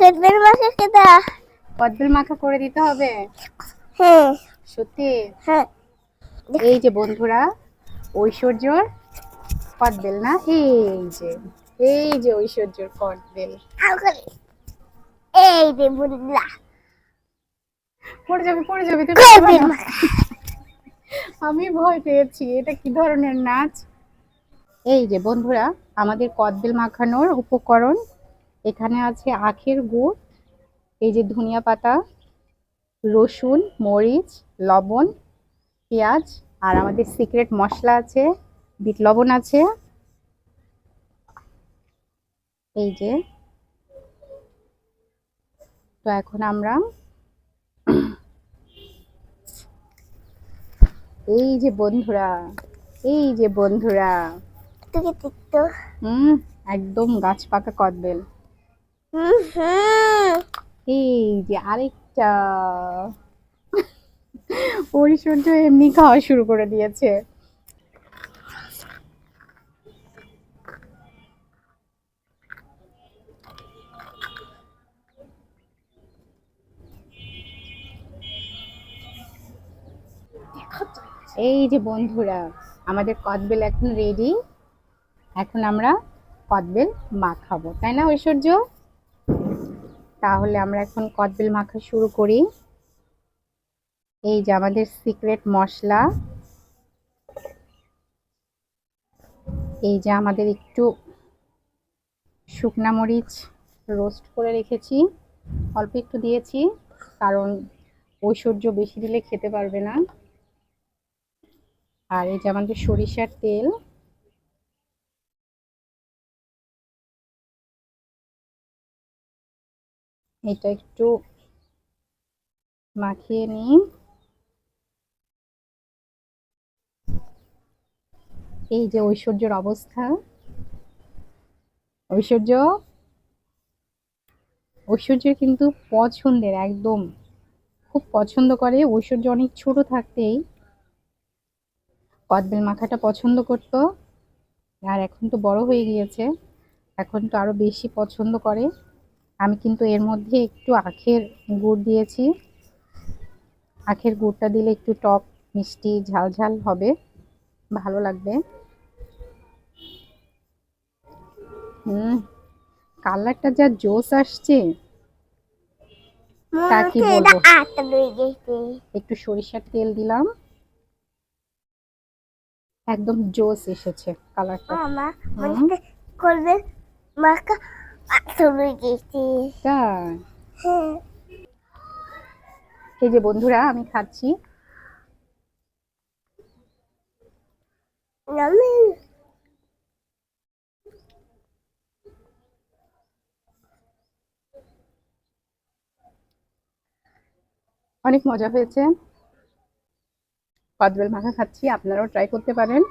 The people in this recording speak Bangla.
কদবেল মাখা কেদা কদবেল মাখা করে দিতে হবে? হ্যাঁ। সত্যি? হ্যাঁ। এই যে বন্ধুরা ঐশ্বর্যর কদবেল না? এই যে এই যে ঐশ্বর্যর কদবেল। এই যে বুল্লা পড়ে যাবে পড়ে যাবে তুমি আমি ভয় পেয়েছি এটা কি ধরনের নাচ? এই যে বন্ধুরা আমাদের কদবেল মাখানোর উপকরণ এখানে আছে আখের গুড় এই যে ধনিয়া পাতা রসুন মরিচ লবণ পেঁয়াজ আর আমাদের সিক্রেট মশলা আছে বিট লবণ আছে। এই যে তো এখন আমরা এই যে বন্ধুরা এই যে বন্ধুরা। হুম একদম গাছ পাকা কদবেল। এই যে আরেকটা। ঐশ্বর্য এমনি খাওয়া শুরু করে দিয়েছে। এই যে বন্ধুরা, আমাদের কদবেল এখন রেডি এখন আমরা কদবেল মাখাবো তাই না ঐশ্বর্য? তাহলে আমরা এখন কদবেল মাখা শুরু করি। এই যে আমাদের সিক্রেট মশলা। এই যে আমাদের একটু শুকনা মরিচ রোস্ট করে রেখেছি। অল্প একটু দিয়েছি, কারণ ঐশ্বর্য বেশি দিলে খেতে পারবে না। আর এই যে আমাদের সরিষার তেল। এটা একটু মাখিয়ে নিই। এই যে ঐশ্বর্যের অবস্থা। ঐশ্বর্য ঐশ্বর্যের কিন্তু পছন্দের, একদম। খুব পছন্দ করে। ঐশ্বর্য অনেক ছোট থাকতেই কদবেল মাখাটা পছন্দ করতো। আর এখন তো বড় হয়ে গিয়েছে। এখন তো আরও বেশি পছন্দ করে। আমি কিন্তু এর মধ্যে একটু আখের গুড় দিয়েছি। আখের গুড়টা দিলে একটু টক মিষ্টি ঝাল ঝাল হবে। ভালো লাগবে। হুম কালারটা যা জোস আসছে। তা কি বলব? একটু সরিষার তেল দিলাম। একদম জোস এসেছে কালারটা। গেছে তাই? হ্যাঁ। এই যে বন্ধুরা আমি খাচ্ছি। অনেক মজা হয়েছে। কদবেল মাখা খাচ্ছি আপনারাও ট্রাই করতে পারেন।